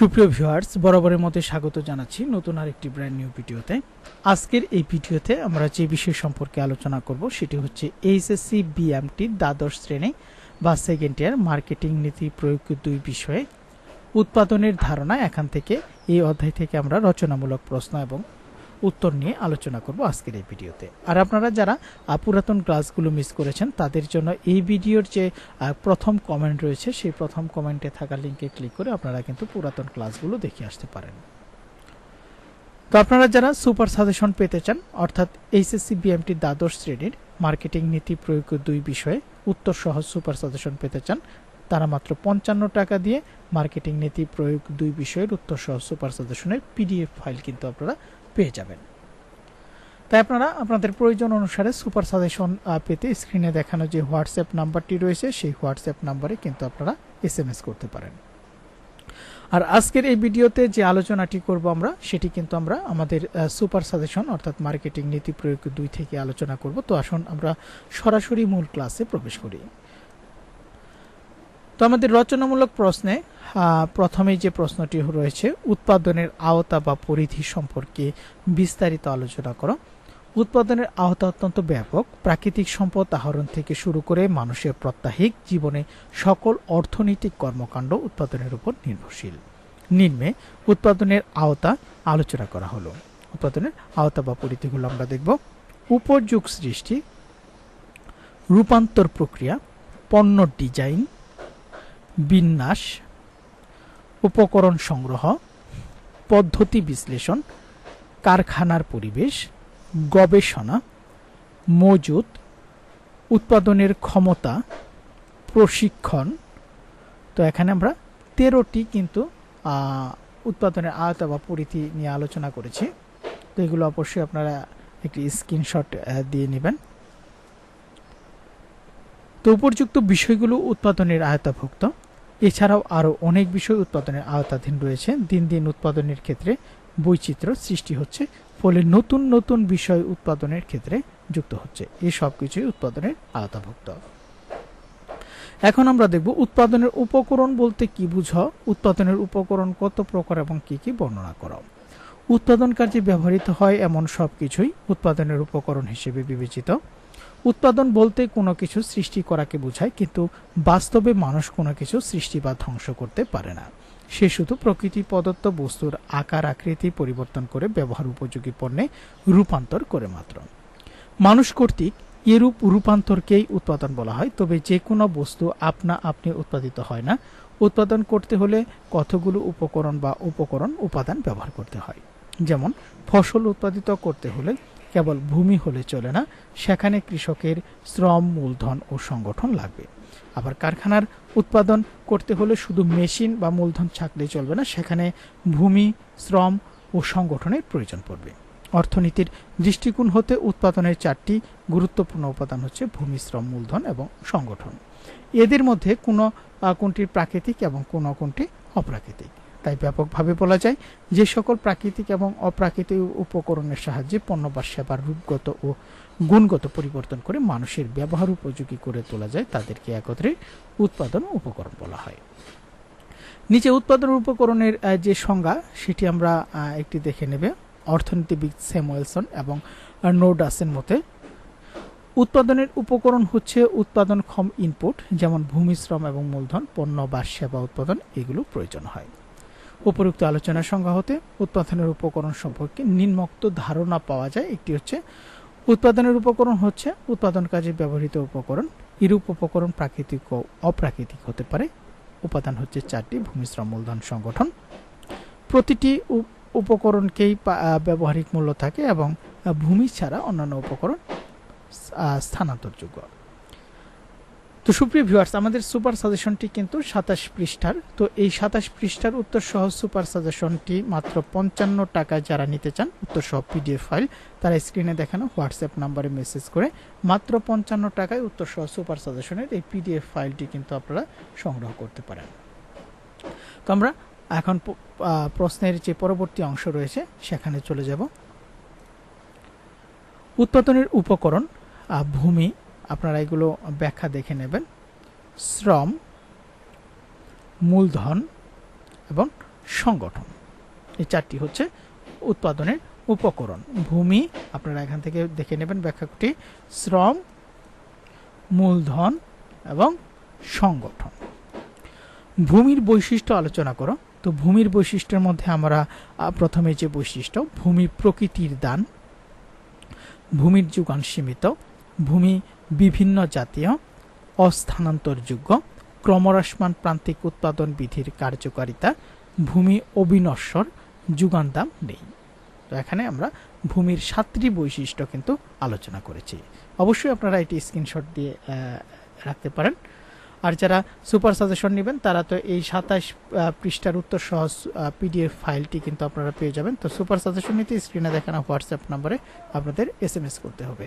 সুপ্রিয় ভিউয়ার্স, বরাবরের মতো স্বাগত জানাচ্ছি নতুন আরেকটি ব্র্যান্ড নিউ ভিডিওতে। আজকের এই ভিডিওতে আমরা যে বিষয় সম্পর্কে আলোচনা করব সেটি হচ্ছে এইচএসসি বিএমটি দ্বাদশ শ্রেণি বা সেকেন্ড ইয়ার মার্কেটিং নীতি প্রয়োগ দুই বিষয়ে। উৎপাদনের ধারণা এখান থেকে, এই অধ্যায় থেকে আমরা রচনামূলক প্রশ্ন এবং উত্তর নিয়ে আলোচনা করব আজকের এই ভিডিওতে। আর আপনারা যারা পুরাতন ক্লাসগুলো মিস করেছেন, তাদের জন্য এই ভিডিওর যে প্রথম কমেন্ট রয়েছে, সেই প্রথম কমেন্টে থাকা লিঙ্কে ক্লিক করে আপনারা কিন্তু পুরাতন ক্লাসগুলো দেখে আসতে পারেন। তো আপনারা যারা সুপার সাজেশন পেতে চান, অর্থাৎ এইচএসসি বিএমটি দ্বাদশ শ্রেণির মার্কেটিং নীতি প্রয়োগ দুই বিষয়ে উত্তর সহজ সুপার সাজেশন পেতে চান, তারা মাত্র পঞ্চান্ন টাকা দিয়ে মার্কেটিং নীতি প্রয়োগ দুই বিষয়ের উত্তর সহজ সুপার সাজেশনের পিডিএফ ফাইল কিন্তু আপনারা পেয়ে যাবেন। তাই আপনারা আপনাদের প্রয়োজন অনুসারে সুপার সাজেশন পেতে স্ক্রিনে দেখানো যে হোয়াটসঅ্যাপ নাম্বারটি রয়েছে, সেই হোয়াটসঅ্যাপ নাম্বারে কিন্তু আপনারা এস করতে পারেন। আর আজকের এই ভিডিওতে যে আলোচনাটি করব আমরা, সেটি কিন্তু আমরা আমাদের সুপার সাজেশন অর্থাৎ মার্কেটিং নীতি প্রয়োগ দুই থেকে আলোচনা করব। তো আসুন আমরা সরাসরি মূল ক্লাসে প্রবেশ করি। তো আমাদের রচনামূলক প্রশ্নে আহ, প্রথমেই যে প্রশ্নটি রয়েছে উৎপাদনের আওতা বা পরিধি সম্পর্কে বিস্তারিত আলোচনা করো। উৎপাদনের আওতা অত্যন্ত ব্যাপক। প্রাকৃতিক সম্পদ আহরণ থেকে শুরু করে মানুষের প্রত্যাহিক জীবনে সকল অর্থনৈতিক কর্মকাণ্ড উৎপাদনের উপর নির্ভরশীল। নিম্নে উৎপাদনের আওতা আলোচনা করা হলো। উৎপাদনের আওতা বা পরিধিগুলো আমরা দেখব। উপযোগ সৃষ্টি রূপান্তর প্রক্রিয়া পণ্য ডিজাইন বিন্যাস, উপকরণ সংগ্রহ, পদ্ধতি বিশ্লেষণ, কারখানার পরিবেশ, গবেষণা মজুত উৎপাদনের ক্ষমতা, প্রশিক্ষণ। তো এখানে আমরা তেরোটি কিন্তু উৎপাদনের আয়তা বা পরিধি নিয়ে আলোচনা করেছি। তো এগুলো অবশ্যই আপনারা একটি স্ক্রিনশট দিয়ে নেবেন। তো উপযুক্ত বিষয়গুলো উৎপাদনের আয়তাভুক্ত। এছাড়াও আরও অনেক বিষয় উৎপাদনের আওতাধীন রয়েছে। দিন দিন উৎপাদনের ক্ষেত্রে বৈচিত্র্য সৃষ্টি হচ্ছে, ফলে নতুন নতুন বিষয় উৎপাদনের ক্ষেত্রে যুক্ত হচ্ছে। এই সব কিছুই উৎপাদনের আওতাভুক্ত। এখন আমরা দেখব উৎপাদনের উপকরণ বলতে কি বুঝো, উৎপাদনের উপকরণ কত প্রকার এবং কি কি বর্ণনা করো। উৎপাদন কার্যে ব্যবহৃত হয় এমন সব কিছুই উৎপাদনের উপকরণ হিসেবে বিবেচিত। উৎপাদন বলতে কোনো কিছু সৃষ্টি করাকে বোঝায়, কিন্তু বাস্তবে মানুষ কোনো কিছু সৃষ্টি বা ধ্বংস করতে পারে না। সে শুধু প্রকৃতি প্রদত্ত বস্তুর আকার আকৃতি পরিবর্তন করে ব্যবহার উপযোগী পণ্যে রূপান্তর করে মাত্র। মানুষ কর্তৃক এরূপ রূপান্তরকেই উৎপাদন বলা হয়, তবে যে কোনো বস্তু আপনা আপনি উৎপাদিত হয় না। উৎপাদন করতে হলে কতগুলো উপকরণ বা উপকরণ উপাদান ব্যবহার করতে হয়। যেমন, ফসল উৎপাদিত করতে হলে কেবল ভূমি হলে চলে না, সেখানে কৃষকের শ্রম, মূলধন ও সংগঠন লাগবে। আবার কারখানার উৎপাদন করতে হলে শুধু মেশিন বা মূলধন থাকলেই চলবে না, সেখানে ভূমি, শ্রম ও সংগঠনের প্রয়োজন পড়বে। অর্থনীতির দৃষ্টিকোণ হতে উৎপাদনের চারটি গুরুত্বপূর্ণ উপাদান হচ্ছে ভূমি, শ্রম, মূলধন এবং সংগঠন। এদের মধ্যে কোনো কোনটি প্রাকৃতিক এবং কোনো কোনটি অপ্রাকৃতিক। তাই ব্যাপকভাবে বলা যায় যে সকল প্রাকৃতিক এবং অপ্রাকৃতিক উপকরণের সাহায্যে পণ্য বা সেবার রূপগত ও গুণগত পরিবর্তন করে মানুষের ব্যবহার উপযোগী করে তোলা যায়, তাদেরকে একত্রে উৎপাদন উপকরণ বলা হয়। নিচে উৎপাদন উপকরণের যে সংজ্ঞা, সেটি আমরা একটি দেখে নেবে। অর্থনীতিবিদ স্যামুয়েলসন এবং নোডাসের মতে, উৎপাদনের উপকরণ হচ্ছে উৎপাদনক্ষম ইনপুট, যেমন ভূমি শ্রম এবং মূলধন, পণ্য বা সেবা উৎপাদন, এগুলো প্রয়োজন হয়। উপরোক্ত আলোচনার সংজ্ঞা হতে উৎপাদনের উপকরণ সম্পর্কে নিম্নোক্ত ধারণা পাওয়া যায়। একটি হচ্ছে, উৎপাদনের উপকরণ হচ্ছে উৎপাদন কাজে ব্যবহৃত উপকরণ। এরূপ উপকরণ প্রাকৃতিক ও অপ্রাকৃতিক হতে পারে। উপাদান হচ্ছে চারটি, ভূমিশ্রম মূলধন সংগঠন। প্রতিটি উপ- উপকরণকেই ব্যবহারিক মূল্য থাকে এবং ভূমি ছাড়া অন্যান্য উপকরণ স্থানান্তরযোগ্য। তো সুপ্রিয় ভিউয়ার্স আমাদের সুপার সাজেশনটি কিন্তু সাতাশ পৃষ্ঠার। তো এই সাতাশ পৃষ্ঠার উত্তর সহ সুপার সাজেশনটি মাত্র পঞ্চান্ন টাকায় যারা নিতে চান উত্তর সহ পিডিএফ ফাইল তারা স্ক্রিনে দেখানো হোয়াটসঅ্যাপ নাম্বারে মেসেজ করে মাত্র পঞ্চান্ন টাকায় উত্তর সহ সুপার সাজেশনের এই পিডিএফ ফাইলটি কিন্তু আপনারা সংগ্রহ করতে পারেন। তো আমরা এখন প্রশ্নের যে পরবর্তী অংশ রয়েছে, সেখানে চলে যাব। উৎপাদনের উপকরণ ভূমি আপনারা এগুলো ব্যাখ্যা দেখে নেবেন। শ্রম, মূলধন এবং সংগঠন। এই চারটি হচ্ছে উৎপাদনের উপকরণ। ভূমি, আপনারা এখান থেকে দেখে নেবেন ব্যাখ্যাটি। শ্রম, মূলধন এবং সংগঠন। ভূমির বৈশিষ্ট্য আলোচনা করো। তো ভূমির বৈশিষ্ট্যের মধ্যে আমরা প্রথমে যে বৈশিষ্ট্য, ভূমি প্রকৃতির দান, ভূমির যোগান সীমিত, ভূমি বিভিন্ন জাতীয় অস্থানান্তরযোগ্য ক্রমহ্রাসমান প্রান্তিক উৎপাদন বিধির কার্যকারিতা, ভূমি অবিনশ্বর, যোগান দাম নেই। তো এখানে আমরা ভূমির সাতটি বৈশিষ্ট্য কিন্তু আলোচনা করেছি। অবশ্যই আপনারা এটি স্ক্রিনশট দিয়ে রাখতে পারেন। আর যারা সুপার সাজেশন নেবেন, তারা তো এই সাতাশ পৃষ্ঠার উত্তর সহ পিডিএফ ফাইলটি কিন্তু আপনারা পেয়ে যাবেন। তো সুপার সাজেশন নিতে স্ক্রিনে দেখানো হোয়াটসঅ্যাপ নম্বরে আপনাদের এস করতে হবে।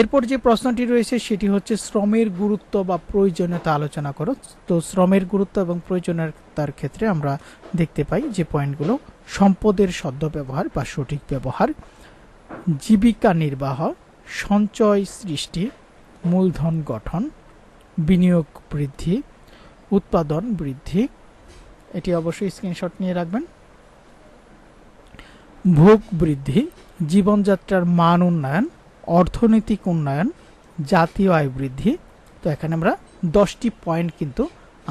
এরপর যে প্রশ্নটি রয়েছে সেটি হচ্ছে শ্রমের গুরুত্ব বা প্রয়োজনীয়তা আলোচনা করো। তো শ্রমের গুরুত্ব এবং প্রয়োজনীয়তার ক্ষেত্রে আমরা দেখতে পাই যে পয়েন্টগুলো সম্পদের সদ্য ব্যবহার বা সঠিক ব্যবহার, জীবিকা নির্বাহ, সঞ্চয় সৃষ্টি, মূলধন গঠন, বিনিয়োগ বৃদ্ধি, উৎপাদন বৃদ্ধি। এটি অবশ্যই স্ক্রিনশট নিয়ে রাখবেন। ভোগ বৃদ্ধি, জীবনযাত্রার মান উন্নয়ন অর্থনৈতিক উন্নয়ন, জাতীয় আয় বৃদ্ধি। তো এখানে আমরা দশটি পয়েন্ট কিন্তু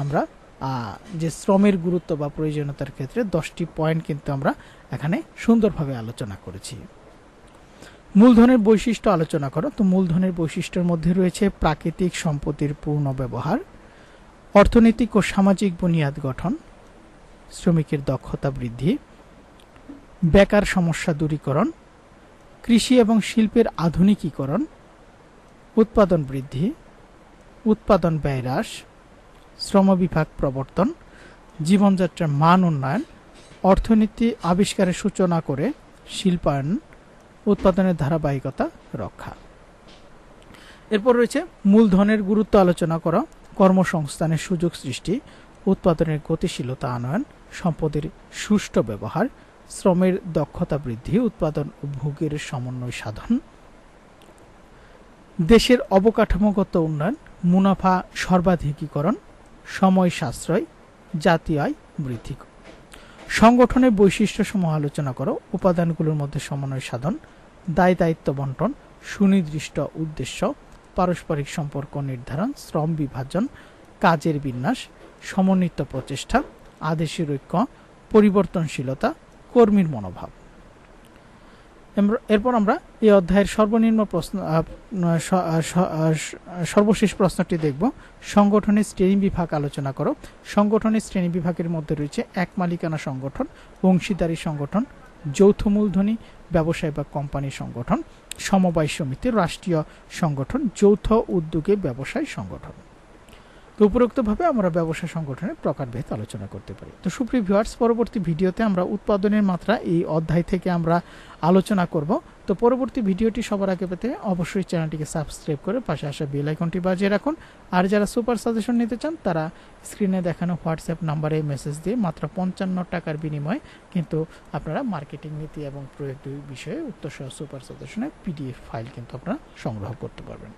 আমরা যে শ্রমের গুরুত্ব বা প্রয়োজনীয়তার ক্ষেত্রে দশটি পয়েন্ট কিন্তু আমরা এখানে সুন্দরভাবে আলোচনা করেছি। মূলধনের বৈশিষ্ট্য আলোচনা করো। তো মূলধনের বৈশিষ্ট্যের মধ্যে রয়েছে প্রাকৃতিক সম্পত্তির পূর্ণ ব্যবহার অর্থনৈতিক ও সামাজিক বুনিয়াদ গঠন, শ্রমিকের দক্ষতা বৃদ্ধি, বেকার সমস্যা দূরীকরণ কৃষি এবং শিল্পের আধুনিকীকরণ, উৎপাদন বৃদ্ধি, উৎপাদন ব্যয় হ্রাস, শ্রম বিভাগ প্রবর্তন, জীবনযাত্রার মান উন্নয়ন, অর্থনীতি আবিষ্কারের সূচনা করে শিল্পায়ন, উৎপাদনের ধারাবাহিকতা রক্ষা। এরপর রয়েছে মূলধনের গুরুত্ব আলোচনা করা, কর্মসংস্থানের সুযোগ সৃষ্টি, উৎপাদনের গতিশীলতা আনয়ন, সম্পদের সুষ্ঠু ব্যবহার শ্রমের দক্ষতা বৃদ্ধি, উৎপাদন ও ভোগের সমন্বয় সাধন, দেশের অবকাঠামোগত উন্নয়ন, মুনাফা সর্বাধিকীকরণ, সময় সাশ্রয়, জাতীয় আয় বৃদ্ধি। সংগঠনের বৈশিষ্ট্যসমূহ আলোচনা করো, উপাদানগুলোর মধ্যে সমন্বয় সাধন, দায় দায়িত্ব বন্টন, সুনির্দিষ্ট উদ্দেশ্য, পারস্পরিক সম্পর্ক নির্ধারণ, শ্রম বিভাজন, কাজের বিন্যাস, সমন্বিত প্রচেষ্টা, আদেশের ঐক্য, পরিবর্তনশীলতা কর্মীর মনোভাব। এরপর আমরা এই অধ্যায়ের সর্বনিম্ন প্রশ্ন সর্বশেষ প্রশ্নটি দেখব। সংগঠনের শ্রেণি বিভাগ আলোচনা করো। সংগঠনের শ্রেণি বিভাগের মধ্যে রয়েছে এক মালিকানা সংগঠন, অংশীদারি সংগঠন, যৌথ মূলধনী, ব্যবসায় বা কোম্পানি সংগঠন, সমবায় সমিতি, রাষ্ট্রীয় সংগঠন, যৌথ উদ্যোগে ব্যবসায় সংগঠন। তো উপরোক্তভাবে আমরা ব্যবসা সংগঠনের প্রকারভেদ আলোচনা করতে পারি। তো সুপ্রিয় ভিউয়ার্স পরবর্তী ভিডিওতে আমরা উৎপাদনের মাত্রা এই অধ্যায় থেকে আমরা আলোচনা করব। তো পরবর্তী ভিডিওটি সবার আগে পেতে অবশ্যই চ্যানেলটিকে সাবস্ক্রাইব করে পাশে আসা বেল আইকনটি বাজিয়ে রাখুন। আর যারা সুপার সাজেশন নিতে চান, তারা স্ক্রিনে দেখানো হোয়াটসঅ্যাপ নাম্বারে মেসেজ দিয়ে মাত্র পঞ্চান্ন টাকার বিনিময়ে কিন্তু আপনারা মার্কেটিং নীতি এবং প্রয়োগ বিষয়ে উত্তর সহ সুপার সাজেশনের পিডিএফ ফাইল কিন্তু আপনারা সংগ্রহ করতে পারবেন।